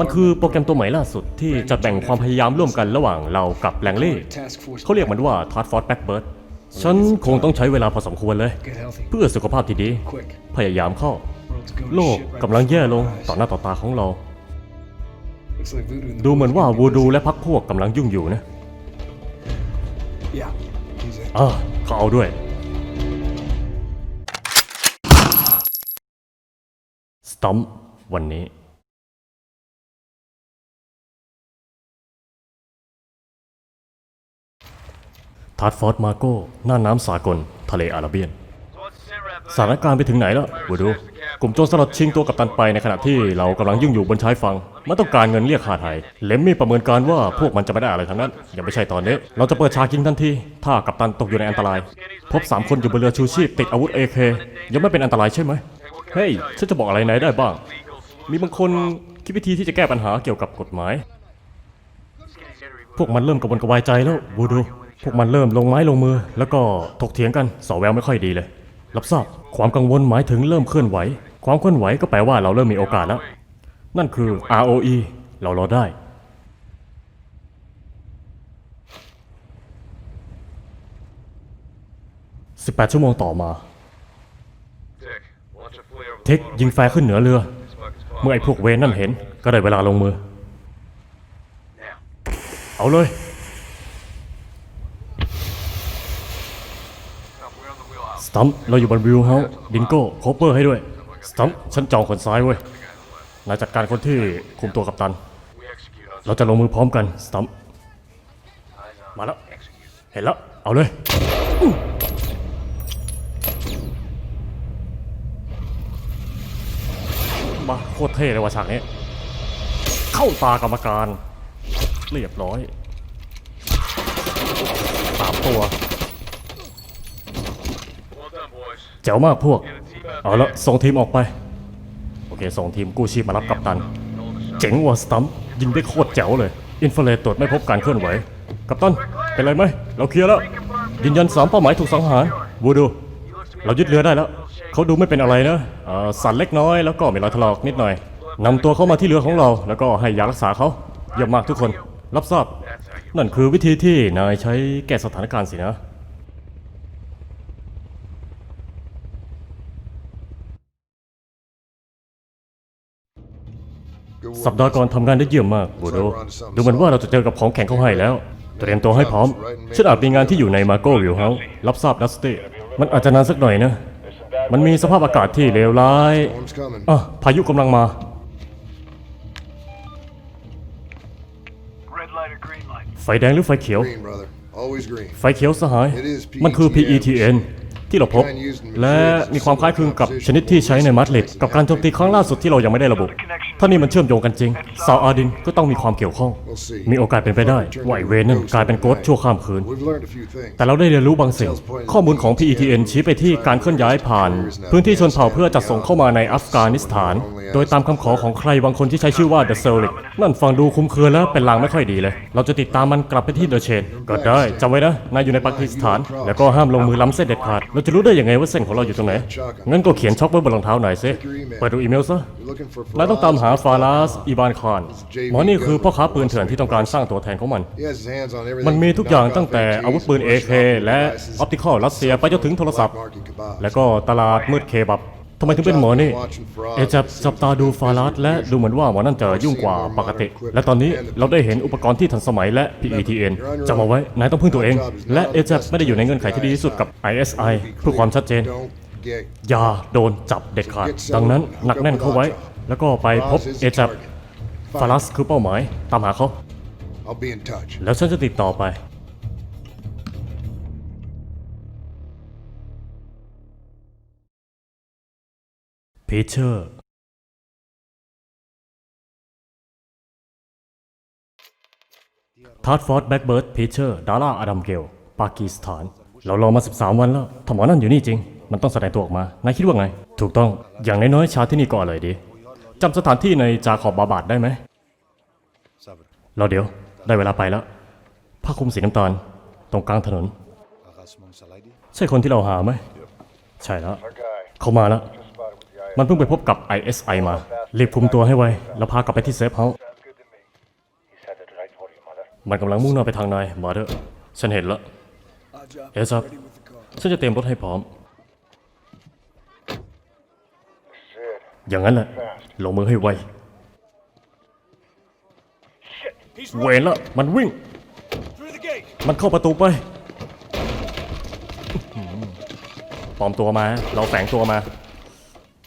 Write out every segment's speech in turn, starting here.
มันคือโปรแกรมตัวใหม่ล่าสุดที่จะแบ่งความพยายามร่วมกันระหว่างเรากับแลงเล่เขาเรียกมันว่าทาร์ฟอร์ดแบ็กเบิร์ดฉันคงต้องใช้เวลาพอสมควรเลย เพื่อสุขภาพที่ดี พยายามเข้า โลกกำลังแย่ลงต่อหน้าต่อตาของเรา ดูเหมือนว่าวูดูและพักพวกกำลังยุ่งอยู่นะอ่าเขาเอาด้วย สตอมวันนี้ ทาร์ดฟอร์ดมาโก้หน้าน้ำสากล ทะเลอาระเบียน สถานการณ์ไปถึงไหนแล้ววูดู กลุ่มโจรสลัดชิงตัวกับตันไปในขณะที่เรากำลังยุ่งอยู่บนชายฝั่งมันต้องการเงินเรียกค่าไถ่เลมมี่ประเมินการว่าพวกมันจะไม่ได้อะไรทั้งนั้น ยังไม่ใช่ตอนนี้ เราจะเปิดฉากยิงทันที ถ้ากัปตันตกอยู่ในอันตราย พบ 3 คนอยู่บนเรือชูชีพติดอาวุธ AK ยังไม่เป็นอันตรายใช่ไหมเฮ้ยฉันจะบอกอะไรไหนได้บ้าง มีบางคนคิดวิธีที่จะแก้ปัญหาเกี่ยวกับกฎหมาย พวกมันเริ่มกระวนกระวายใจแล้วบูดู พวกมันเริ่มลงไม้ลงมือ แล้วก็ถกเถียงกันสอแววไม่ค่อยดีเลย รับทราบความกังวลหมายถึงเริ่มเคลื่อนไหว ความเคลื่อนไหวก็แปลว่าเราเริ่มมีโอกาสแล้ว นั่นคือ ROE เรารอได้18ชั่วโมงต่อมาเทคยิงแฟร์ขึ้นเหนือเรือ เมื่อไอ้พวกเวนนั่นเห็นก็ได้เวลาลงมือ เอาเลย ส ตัมป์เราอยู่บนวิวเฮาส์ดิงโก้โคเปอร์ให้ด้วย สตัมป์ฉันจองคนซ้ายเว้ยนายจัดการคนที่คุมตัวกับตัน เราจะลงมือพร้อมกัน สตัมป์มาแล้ว เห็นแล้ว เอาเลย มาโคตรเท่เลยว่ะฉากนี้ เข้าตากรรมการ เรียบร้อยสามตัว แจ๋วมากพวก เอาละส่งทีมออกไป โอเค ส่งทีมกู้ชีพมารับกัปตัน เจ๋งว่ะสตัมยิงได้โคตรแจ๋วเลย อินฟราเรดตรวจไม่พบการเคลื่อนไหว กัปตัน เป็นไรไหม เราเคลียร์แล้ว ยืนยันสามเป้าหมายถูกสังหารวูดู เรายึดเรือได้แล้ว เขาดูไม่เป็นอะไรนะสั่นเล็กน้อยแล้วก็มีรอยถลอกนิดหน่อยนำตัวเข้ามาที่เรือของเรา แล้วก็ให้ยารักษาเขาเยี่ยมมากทุกคน รับทราบ นั่นคือวิธีที่นายใช้แก้สถานการณ์สินะ สัปดาห์ก่อนทำงานได้เยี่ยมมากบูโด ดูเหมือนว่าเราจะเจอกับของแข็งเข้าให้แล้ว เตรียมตัวให้พร้อมฉันอาจมีงานที่อยู่ในมาโก้วิวเฮาส์รับทราบดัสตี้มันอาจจะนานสักหน่อยนะ มันมีสภาพอากาศที่เลวร้าย Storm's coming. อะพายุกำลังมา Red light or green light? ไฟแดงหรือไฟเขียว Green, brother. Always green. ไฟเขียวสหาย It is PETN มันคือ PETN ที่เราพบ และมีความคล้ายคลึงกับชนิดที่ใช้ในมาดริดกับการโจมตีครั้งล่าสุดที่เรายังไม่ได้ระบุ ถ้านี่มันเชื่อมโยงกันจริงซาวอาดินก็ต้องมีความเกี่ยวข้อง มีโอกาสเป็นไปได้ว่าไอเวนนั่นก l ายเป็นโกดชั่วข้ามคืน แต่เราได้เรียนรู้บางสิ่ง ข้อมูลของ PETN ชี้ไปที่การเคลื่อนย้ายผ่าน พื้นที่ชนเผ่าเพื่อจัดส่งเข้ามาในอัฟกานิสถาน โดยตามคำขอของใครบางคนที่ใช้ชื่อว่า The c e l i c นั่นฟังดูคุ้มเคือและเป็นลางไม่ค่อยดีเลย เราจะติดตามมันกลับไปที่ The Chain ก็ได้จำไว้นะนายอยู่ในปากีสถาน แล้วก็ห้ามลงมือล้ำเส้นเด็ดขาดเราจะรู้ได้ยังไงว่าเส้นของเราอยู่ตรงไหน งั้นก็เขียนช็อกไว้บนรองเท้าหน่อยสิเปิดดูอีเมลซะ You're looking for นายต้องตามหาฟาราสอีบานคอนหมอนี่คือพ่อค้าปืนเถื่อนที่ต้องการสร้างตัวแทนของมัน He has his hands on everything มันมี from ทุกอย่าง knockoff ตั้งแต่ ATVs อาวุธปืน AK และ devices ออปติคอลรัสเซียไปจนถึงโทรศัพท์ Market kebabs. แล้วก็ตลาดมืดเคบับ ทำไมถึงเป็นหมอนี่ เอจับจับตาดูฟารัสและดูเหมือนว่าหมอนั่นจะยุ่งกว่าปกติ และตอนนี้เราได้เห็นอุปกรณ์ที่ทันสมัยและ PETN จำเอาไว้ นายต้องพึ่งตัวเอง และเอจับไม่ได้อยู่ในเงื่อนไขที่ดีที่สุดกับ ISI เพื่อความชัดเจน Don't get อย่าโดนจับเด็ดขาด ดังนั้นหนักแน่นเข้าไว้ แล้วก็ไปพบเอจับฟารัสคือเป้าหมาย ตามหาเขา I'll be in touch. แล้วฉันจะติดต่อไป พีเชอร์ทาร์ดฟอร์ดแบ็กเบิร์ดพีเชอร์ดาราอดัมเกล ปากีสถาน เรารอมา 13 วันแล้วถ้าหมอนั่นอยู่นี่จริง มันต้องแสดงตัวออกมานายคิดว่าไง ถูกต้องอย่างน้อยๆชาที่นี่ก็อร่อยดีจำสถานที่ในจาขอบบาบาดได้ไหมเราเดี๋ยวได้เวลาไปแล้วผ้าคลุมสีน้ำตาล ตรงกลางถนน ใช่คนที่เราหาไหม ใช่แล้ว เขามาแล้ว มันเพิ่งไปพบกับ ISI มา รีบคุมตัวให้ไว แล้วพากลับไปที่เซฟเฮาส์ Sounds good to me. He said that's what I told you, mother. มันกำลังมุ่งหน้าไปทางนายมาเดอร์ฉันเห็นแล้วเอซับฉันจะเตรียมรถให้พร้อม Sid. อย่างนั้นแหละ ลงมือให้ไว เวรละ มันวิ่ง Through the gate. มันเข้าประตูไปอื้อหือปลอมตัวมา เราแฝงตัวมา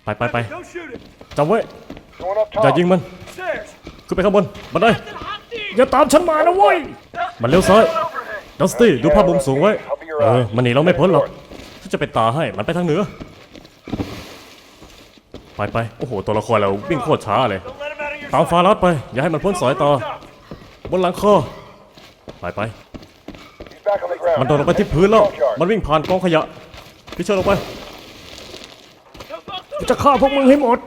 ไปไปไป Don't shoot him. จำไว้ Going up อย่า top. ยิงมัน Stairs. ขึ้นไปข้างบนบันไดอย่าตามฉันมานะเว้ย มันเลี้ยวซ้ายดัสตี้ดูภาพมุมสูงไว้ เออ มันหนีเราไม่พ้นหรอกฉันจะเป็นตาให้ มันไปทางเหนือ ไปไปโอ้โห ตัวละครเราวิ่งโคตรช้าเลย Don't let him out of your ตาม sight. ฟารัสไป อย่าให้มันพ้นสายตา Top. บนหลังคอ ไปไป He's back on the ground. มันโดดลงไปที่พื้นแล้ว มันวิ่งผ่านกองขยะพี่เชิญลงไป กูจะฆ่าพวกมึงให้หมด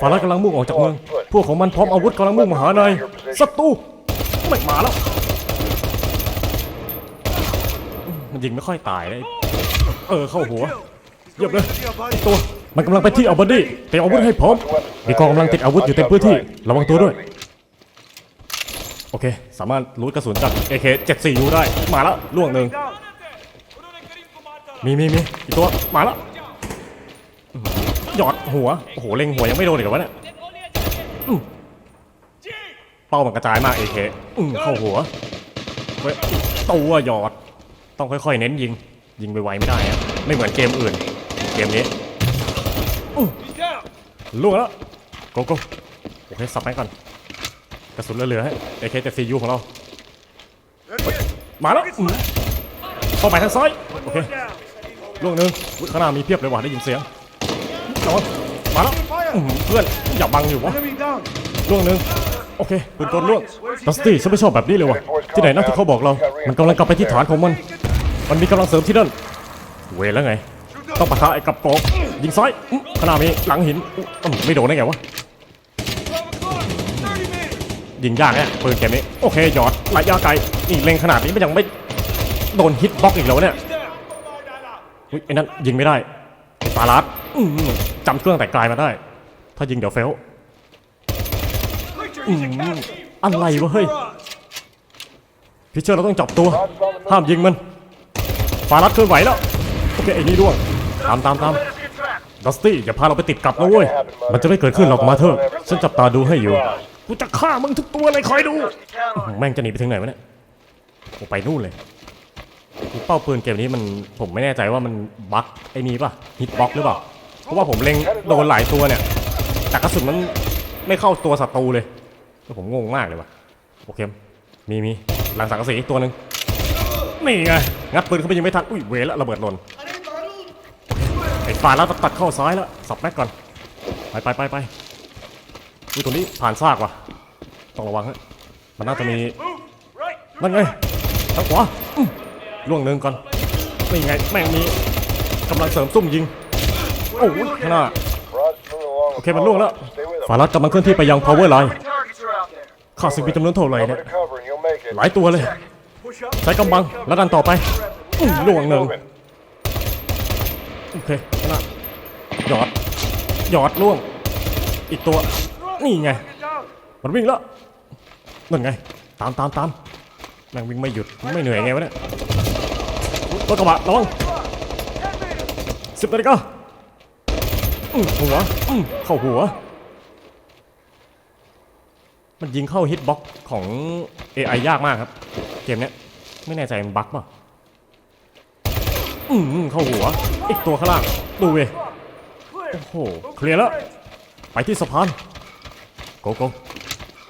ฟารัสกำลังมุ่งออกจากเมือง พวกของมันพร้อมอาวุธกำลังมุ่งมาหานายศัตรูไม่มาแล้ว มันยิงไม่ค่อยตายเลย เออเข้าหัวเยียมเลย ตัว มันกำลังไปที่อัลบาดี้เตรียมอาวุธให้พร้อม มีกองกำลังติดอาวุธอยู่เต็มพื้นที่ ระวังตัวด้วย โอเค สามารถรูดกระสุนจาก AK 74 U ได้ มาแล้วล่วงหนึ่ง มีมีมีอีกตัวมาแล้วหยอดหัวโอ้โหเล็งหัวยังไม่โดนอีกเหรอวะเนี่ยเป้ามันกระจายมาก AK อืมเข้าหัวเว้ยตัวหยอดต้องค่อยๆเน้นยิง ยิงไวๆไม่ได้อะไม่เหมือนเกมอื่น เกมนี้ล่วงแล้วโกโก้โอเคสับไปก่อนกระสุนเหลือๆให้ AK 74 U ของเรามาแล้วเข้าไปทางซ้ายโอเค ล่วงหนึ่งข้างหน้ามีเพียบเลยว่ะได้ยินเสียงระวังมาแล้วอื้อหือเพื่อนอย่าบังอยู่วะ Enemy down. ล่วงหนึ่งโอเคปืนกลล่วงดัสตี้ฉันไม่ชอบแบบนี้เลยว่ะที่ไหนนะที่เขาบอกเรา มันกำลังกลับไปที่ฐานของมัน มันมีกำลังเสริมที่นั่นเวรแล้วไง ต้องปะทะไอ้กระโปรงยิงซ้ายอื้อข้างหน้ามีหลังหินอุ๊ยอื้อไม่โดนได้ไงวะ Thirty meters. ยิงยากเนี่ยปืนเกมนี้โอเคหยอดระยะไกลนี่เล็งขนาดนี้มันยังไม่โดนฮิตบล็อกอีกแล้วเนี่ย อุ๊ยไอ้นั่นยิงไม่ได้ฟาลัสอื้อหือจำเครื่องแต่ไกลมาได้ ถ้ายิงเดี๋ยวเฟล Preacher, he's a captain. อะไรวะเฮ้ยพิเชอร์เราต้องจับตัว ห้ามยิงมันฟารัสเคลื่อนไหวแล้วโอเคไอ้นี่ด้วงตามตามตามดัสตี้อย่าพาเราไปติดกับนะเว้ย มันจะไม่เกิดขึ้นหรอกมาเถอะ ฉันจับตาดูให้อยู่ กูจะฆ่ามึงทุกตัวเลยคอยดู แม่งจะหนีไปถึงไหนวะเนี่ยโอ้ไปนู่นเลย คือเป้าปืนเกมนี้มันผมไม่แน่ใจว่ามันบั๊กไอ้นี่ป่ะฮิตบ็อกหรือเปล่าเพราะว่าผมเล็งโดนหลายตัวเนี่ยแต่กระสุนมันไม่เข้าตัวศัตรูเลยผมงงมากเลยว่ะโอเคมีมีหลังสังกะสีอีกตัวหนึ่งนี่ไงงัดปืนเข้าไปยังไม่ทันอุ้ยเวละระเบิดหล่นไอ้ฟาแล้วตัดเข้าซ้ายแล้วสับแม็กก่อนไปไปไปไปอุ้ยตัวนี้ผ่านซากว่ะต้องระวังฮะมันน่าจะมีนั่นไงทางขวา ล่วงหนึ่งก่อนนี่ไงแม่งมีกำลังเสริมซุ่มยิง โอ้ยข้างหน้าโอเค มันล่วงแล้ว Stay with him. ฟารัสกำลังเคลื่อนที่ไปยัง power line ข้าศึกมีจำนวนเท่าไหร่เนี่ยหลายตัวเลย ใช้กำบังแล้วดันต่อไปอื้อล่วงหนึ่งโอเคนะหยอด หยอดล่วง อีกตัว นี่ไง มันวิ่งแล้วนั่นไง ตามตามตามแม่งวิ่งไม่หยุด ไม่เหนื่อยไงวะเนี่ย รถกระบะระวังสิบนาฬิกาอื้อหัวอื้อเข้าหัว มันยิงเข้าฮิตบ็อกของ AI ยากมากครับ เกมเนี้ยไม่แน่ใจมันบั๊กป่ะอืมเข้าหัว อีกตัวข้างล่าง ดูเว้ยโอ้โห เคลียร์แล้ว ไปที่สะพานโกโก้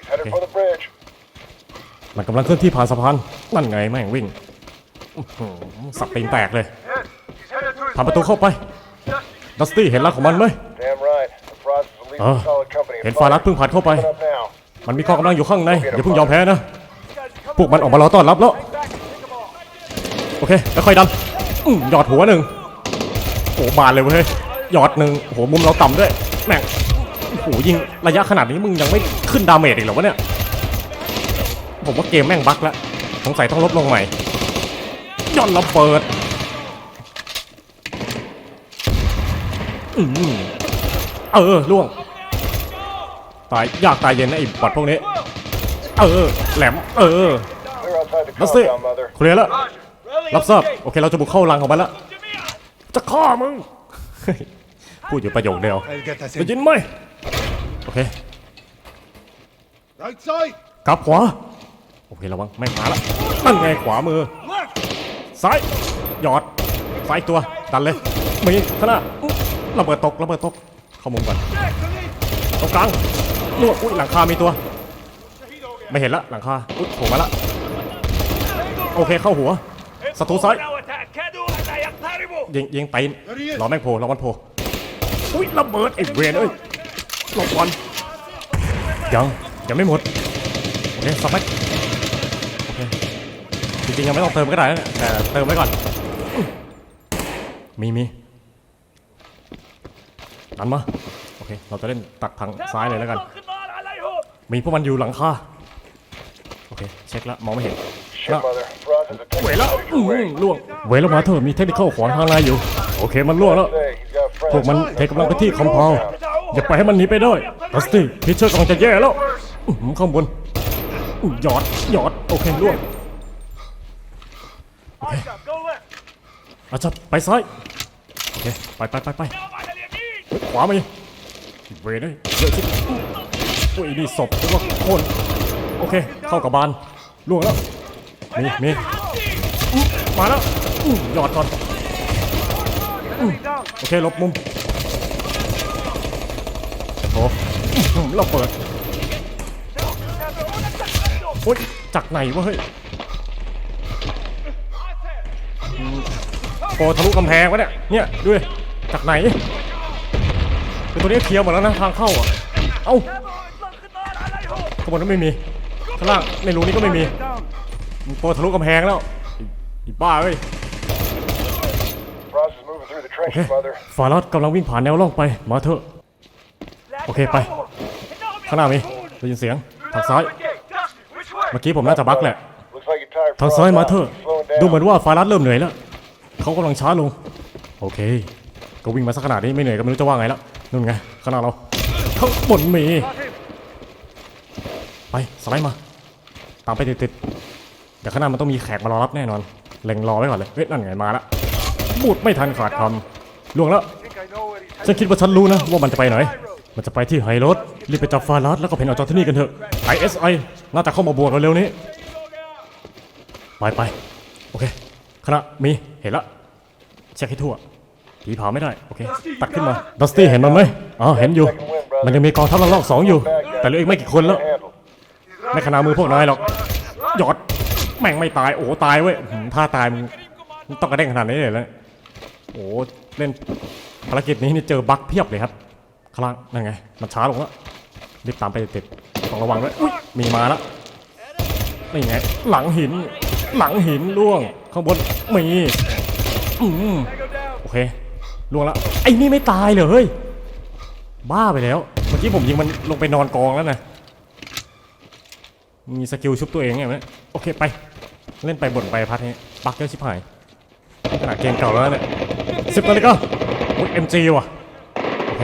Headed for the bridge. มันกำลังเคลื่อนที่ผ่านสะพานนั่นไงแม่งวิ่ง อื้อหือสับตีนแตกเลย Head. He's headed through. ผ่านประตูเข้าไปดัสตี้เห็นรักของมันไหม Damn right. The Frost is a leading Ah. solid company. เห็นฟารัสเพิ่งผ่านเข้าไป Coming up now. มันมีกองกำลังอยู่ข้างในอย่าเพิ่งยอมแพ้นะ These guys are coming พวกมันออกมารอต้อนรับแล้ว back and pick them off. โอเคแล้วค่อยดันอื้อหยอดหัวหนึ่งโอ้บานเลยเว้ยหยอดหนึ่งโอ้โหมุมเราต่ำด้วยแม่งโอ้โหยิงระยะขนาดนี้มึงยังไม่ขึ้นดาเมจอีกเหรอวะเนี่ย ผมว่าเกมแม่งบั๊กแล้วสงสัยต้องลดลงใหม่ ย่อนระเบิดเออล่วง ตายยากตายเย็นนะไอ้บอดพวกนี้ เออ แหลม เออนัสเซี่เคลียร์แล้วรับทราบโอเค เราจะบุกเข้ารังของมันแล้วจะฆ่ามึง พูดอยู่ประโยคเดียวได้ยินไหมโอเคกับขวา โอเค ระวัง ไม่มาละนั่นไงขวามือ ซ้ายหยอดซ้ายตัวดันเลยมีข้างหน้าระเบิดตกระเบิดตกเข้ามุมก่อนตรงกลางนวดอุ้ยหลังคามีตัว ไม่เห็นละหลังคาอุ้ยโผล่มาละโอเคเข้าหัวศัตรูซ้ายยิงยิงไปรอแม่งโผล่รอมันโผล่อุ้ยระเบิดไอ้เวรเอ้ยหลบบอลยังยังไม่หมดโอเคสับแม จริงๆยังไม่ต้องเติมก็ได้แต่เติมไว้ก่อน มีมีดันมาโอเค เราจะเล่นตักทางซ้ายเลยแล้วกัน มีพวกมันอยู่หลังคาโอเค เช็คละมองไม่เห็นแล้วเวแล้วล่วงเวแล้วมาเถอะมีเทคนิคขวางทางลายอยู่ โอเคมันล่วงแล้ว พวกมันเทกำลังไปที่คอมเพลอย่าไปให้มันหนีไปด้วยดัสตี้พิชเชอร์กำลังจะแย่แล้วข้างบนหยอดหยอด โอเคล่วง อาจจะไปซ้ายโอเคไปไปไปไปขวามาดิเวรเลยเยอะชิบโอ้ยนี่ศพหรือว่าคนโอเค เข้ากับบานล่วงแล้วมีมีมาแล้วหยอดก่อนโอเคหลบมุมโอ้อื้อหืเราเปิดโอ้ยจากไหนวะเฮ้ย พอทะลุกำแพงวะเนี่ย เนี่ยด้วยจากไหนคือตัวนี้เคลียร์หมดแล้วนะทางเข้าอะ เอ้าข้างบนนั้ไม่มีข้างล่างในรูนี้ก็ไม่มีพอทะลุกำแพงแล้วบ้าเอ้ยโอเคฟาลัดกำลังวิ่งผ่านแนวล่องไป มาเถอะ โอเคไป ข้างหน้ามีได้ยินเสียง ทางซ้าย เมื่อกี้ผมน่าจะบักแหละ ทางซ้ายมาเถอะ ดูเหมือนว่าฟาลัดเริ่มเหนื่อยแล้ว เขากำลังช้าลง โอเค ก็วิ่งมาสักขนาดนี้ไม่เหนื่อยก็ไม่รู้จะว่าไงแล้วนู่นไงข้างหน้าเราข้างบนมีไปสไลด์มา ตามไปติดๆเดี๋ยวข้างหน้ามันต้องมีแขกมารอรับแน่นอนเล็งรอไว้ก่อนเลยเฮ้ยนั่นไงมาละบูดไม่ทันขาดคำล่วงแล้วฉันคิดว่าฉันรู้นะว่ามันจะไปไหน มันจะไปที่ไฮโรดรีบไปจับฟารัสแล้วก็เพนออกจากที่นี่กันเถอะ ISI น่าจะเข้ามาบวกเราเร็วนี้ ไปไปโอเคคณะมีเห็นละ เช็คให้ทั่วผีผาไม่ได้ โอเค ตัดขึ้นมา ดัสตี้เห็นมันไหมอ๋อเห็นอยู่ มันยังมีกองทัพระลอกสองอยู่ แต่เหลืออีกไม่กี่คนแล้ว Handled. ไม่ขนาดมือพวกนายหรอก หยอด แม่งไม่ตาย โอ้ตายเว้ยหืมถ้าตายมึงมึงต้องกระเด้งขนาดนี้เลยแล้วโอ้เล่นภารกิจนี้นี่เจอบั๊กเพียบเลยครับข้างล่างนั่นไง มันช้าลงแล้วรีบตามไปติดๆต้องระวังด้วยอุ๊ยมีมาแล้วนี่ไง หลังหิน หลังหินล่วง ข้างบนมี อืมโอเคล่วงแล้วไอ้นี่ไม่ตายเลยเฮ้ยบ้าไปแล้ว เมื่อกี้ผมยิงมันลงไปนอนกองแล้วนะมีสกิลชุบตัวเองไงไหมโอเคไป เล่นไปบ่นไปพัดนี้ปักเยอะชิบหายขนาดเกมเก่าแล้วนะเนี่ยสิบนาฬิกาอุ้ยเอ็มจีว่ะโอเค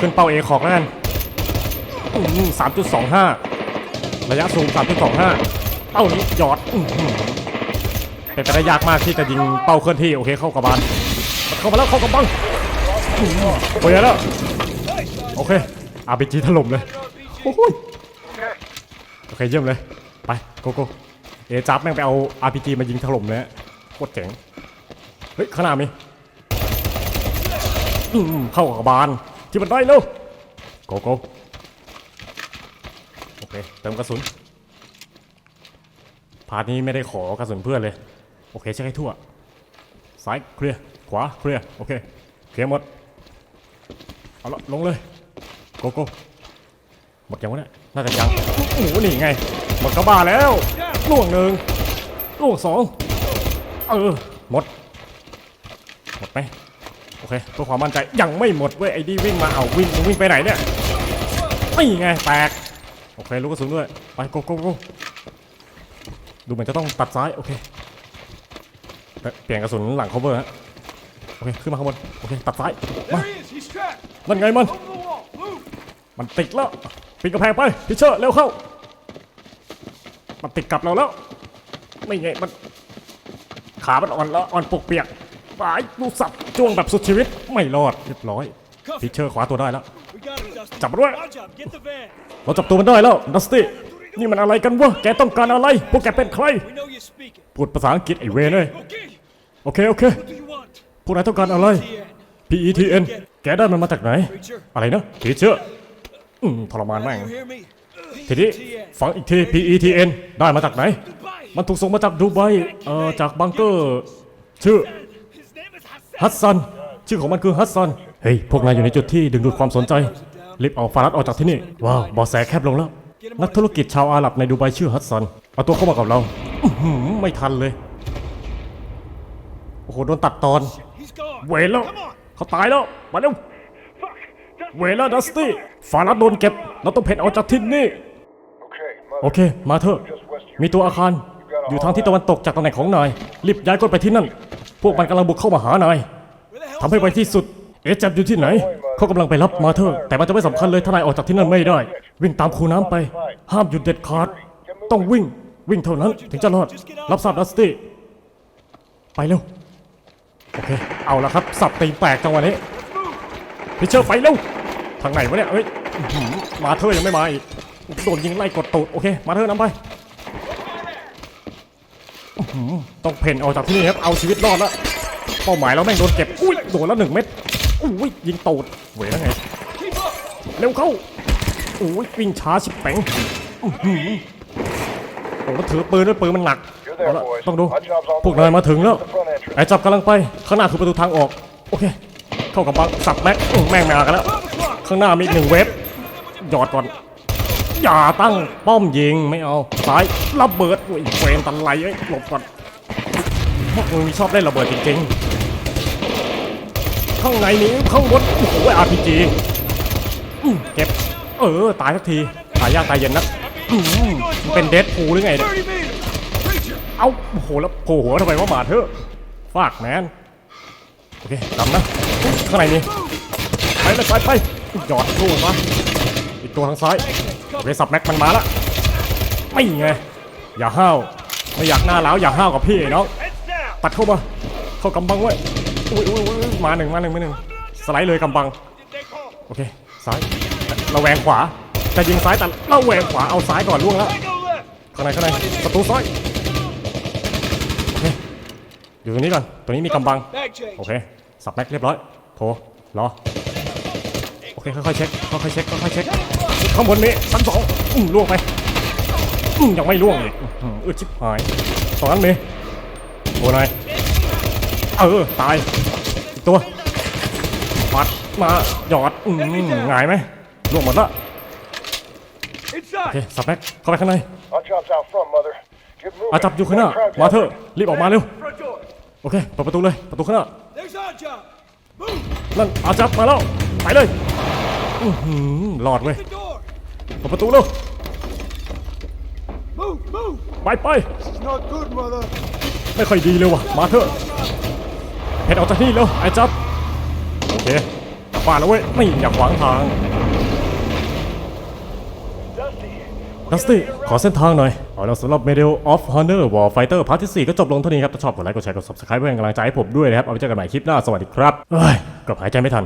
ขึ้นเป้าเอขอกแล้วกันสามจุดสองห้าระยะสูงสามจุดสองห้าเป้านี้ยอดอ เป็นไปได้ยากมากที่จะยิงเป้าเคลื่อนที่โอเคเข้ากระบาลเข้ามาแล้วเข้ากระบังโอ้ยแล้วโอเคอาร์พีจีถล่มเลยโอ้ยโอเคเยี่ยมเลยไปโกโก้เอจับแม่งไปเอา RPG มายิงถล่มเลยฮะโคตรเจ๋งเฮ้ยข้างหน้ามีอืมเข้ากับบานที่มันได้เร็วโกโก้โอเคเติมกระสุนพาร์ทนี้ไม่ได้ขอกระสุนเพื่อนเลย โอเคเช็คให้ทั่ว ซ้ายเคลียร์ ขวาเคลียร์ โอเค เคลียร์หมด เอาละลงเลย โกโก้หมดยังวะเนี่ย น่าจะยังโอ้โหนี่ไง หมดกระบาแล้วล่วงหนึ่งล่วงสองเออ หมด หมดไหมโอเคเพื่อความมั่นใจ ยังไม่หมดเว้ยไอ้ดีวิ่งมา เอาวิ่งวิ่งไปไหนเนี่ยนี่ไง แตก โอเค ลูกกระสุนด้วย ไปโกโกโกดูเหมือนจะต้องตัดซ้าย โอเค เปลี่ยนกระสุนหลัง cover ฮะโอเคขึ้นมาข้างบนโอเคตัดซ้ายมา There he is. He's trapped. นั่นไงมัน Over the wall. Move. มันติดแล้วปีนกระแพงไปพิเชอร์เร็วเข้า มันติดกับเราแล้ว ไม่ไงมัน ขามันอ่อนแล้วอ่อนปกเปียกปลายลูกสับจ้วงแบบสุดชีวิตไม่รอดเรียบร้อยพิเชอร์ขวาตัวได้แล้ว We got him, Dusty. จับมันด้วย Good job. Get the van. เราจับตัวมันได้แล้วดัสตี้นี่มันอะไรกันวะแกต้องการอะไร พวกแกเป็นใคร We know you're speaking. พูดภาษาอังกฤษไอเวนเลย Okay. โอเค โอเค พวกนายต้องการอะไร PETN แกได้มันมาจากไหน อะไรนะพีเชอร์อืมทรมานแม่ง ทีนี้ฟังอีกที PETN ได้มาจากไหน มันถูกส่งมาจากดูไบเอ่อจากบังเกอร์ ชื่อฮัสซัน ชื่อของมันคือฮัสซัน เฮ้ย พวกนายอยู่ในจุดที่ดึงดูดความสนใจ รีบเอาฟารัดออกจากที่นี่ ว้าวบอแสแคบลงแล้ว นักธุรกิจชาวอาหรับในดูไบชื่อฮัสซัน เอาตัวเข้ามากับเรา ไม่ทันเลย อ้โหโดนตัดตอน He's gone. เวรแล้ว Come on. เขาตายแล้ว มาเร็ว Fuck. Dusty. เวรแล้วดัสตี้ฟารัดโดนเก็บ เราต้องเพ่นออกจากที่นี่ Okay, mother. โอเค มาเถอะ มีตัวอาคาร อยู่ทางที่ตะวันตกจากตำแหน่งของนาย รีบย้ายก้นไปที่นั่น พวกมันกำลังบุกเข้ามาหานาย Where the hell? ทำให้ไวที่สุด เอะจับอยู่ที่ไหน เขากำลังไปรับมาเธอะ แต่มันจะไม่สำคัญเลยถ้านายออกจากที่นั่นไม่ได้ วิ่งตามคูน้ำไป ห้ามหยุดเด็ดขาด ต้องวิ่ง วิ่งเท่านั้นถึงจะรอด รับทราบดัสตี้ ไปเร็ว โอเค เอาละครับ สับตีนแตกจังหวะนี้พิเชอร์ไปเร็ว ทางไหนวะเนี่ยเอ้ย มาเธอยังไม่มาอีก โดนยิงไล่กดตูด โอเค มาเธอะนำไป ต้องเพ่นออกจากที่นี่ครับ เอาชีวิตรอดล้วเป้าหมายเราแม่งโดนเก็บ อุ้ย โดนแล้วหนึ่งเม็ด อุ้ย ยิงตูดเวแล้วไง เร็วเข้า อุ้ย วิ่งช้าชิบแปงโอ้โหถือปืนด้วยปืนมันหนัก เอา there, ละ boys. ต้องดู My job's on พวก the นาย way. มาถึงแล้ว The front entrance. ไอ้จับกำลังไป ข้างหน้าคือประตูทางออก โอเค เข้ากับบังสับแม็กอื้อแม่งมากันแล้ว ข้างหน้ามีอีกหนึ่งเวฟหยอดก่อน อย่าตั้งป้อมยิงไม่เอาซ้ายระเบิดอุ้ยเฟรนตันไลเอ้ยหลบก่อน พวกมึงมีชอบเล่นระเบิดจริงๆ ข้างในนี้ข้างบนโอ้โหอาร์พีจีเก็บ เออ ตายสักที ตายยากตายเย็นนักอื้อหือมันเป็นเดดพูลหรือไงเนี่ย30 meters. Preacher. เอาโอ้โหแล้วโผล่หัวทำไมว่ามาเถอะฟากแมนโอเคกำนะข้างในนี่ไปเลยไปไปหยอดลูกมาอีกตัวทางซ้ายโอเคสับแม็กมันมาละไม่ไงอย่าห้าวไม่อยากหน้าแล้วอย่าห้าวกับพี่ไอ้น้อง Heads down. ตัดเข้ามาเข้ากำบังไว้อุ้ยอุ้ยอุ้ยมาหนึ่งมาหนึ่งมาหนึ่งสไลด์เลยกำบังโอเคซ้ายระแวงขวาจะยิงซ้ายแต่ระแวงขวาเอาซ้ายก่อนล่วงแล้วข้างในข้างในประตูซ้าย อยู่ตรงนี้ก่อน ตัวนี้มีกำบัง Bag change. โอเค สับแม็กเรียบร้อยโทรรอ โอเค ค่อยๆเช็ค ค่อยๆเช็ค ค่อยๆเช็ค ข้างบนนี้ชั้นสองอืมล่วงไปอืมยังไม่ล่วงอีกอืมอืดชิบหายตรงนั้นมีโอ้นายเออ ตาย อีกตัวปัดมาหยอดอืมหงายไหมล่วงหมดละโอ Inside. เค สับแม็กเข้าไปข้างใน Our job's out front, mother. Get moving. อาจับอยู่ข้างหน้ามาเถอะ รีบออกมาเร็ว Front door. โอเคเปิดประตูเลยประตูข้างหน้า There's our job. Move. นั่นอาจับมาแล้วไปเลยอือหือหลอดเว้ย The door. เปิดประตูเร็ว Move. Move. ไปไป Not good, mother. ไม่ค่อยดีเลยว่ะมาเถอะเห็นออกจากนี่แล้วไอ้จับโอเคกลับบ้านแล้วเว้ยไม่อยากขวางทาง ดัสตี้ขอเส้นทางหน่อย เอาละสำหรับ Medal of Honor Warfighter พาร์ทที่ 4 ก็จบลงเท่านี้ครับ ถ้าชอบกดไลค์กดแชร์กด subscribe เพื่อเป็นกำลังใจให้ผมด้วยนะครับ เอาไว้เจอกันใหม่คลิปหน้า สวัสดีครับเอ้ยเกับหายใจไม่ทัน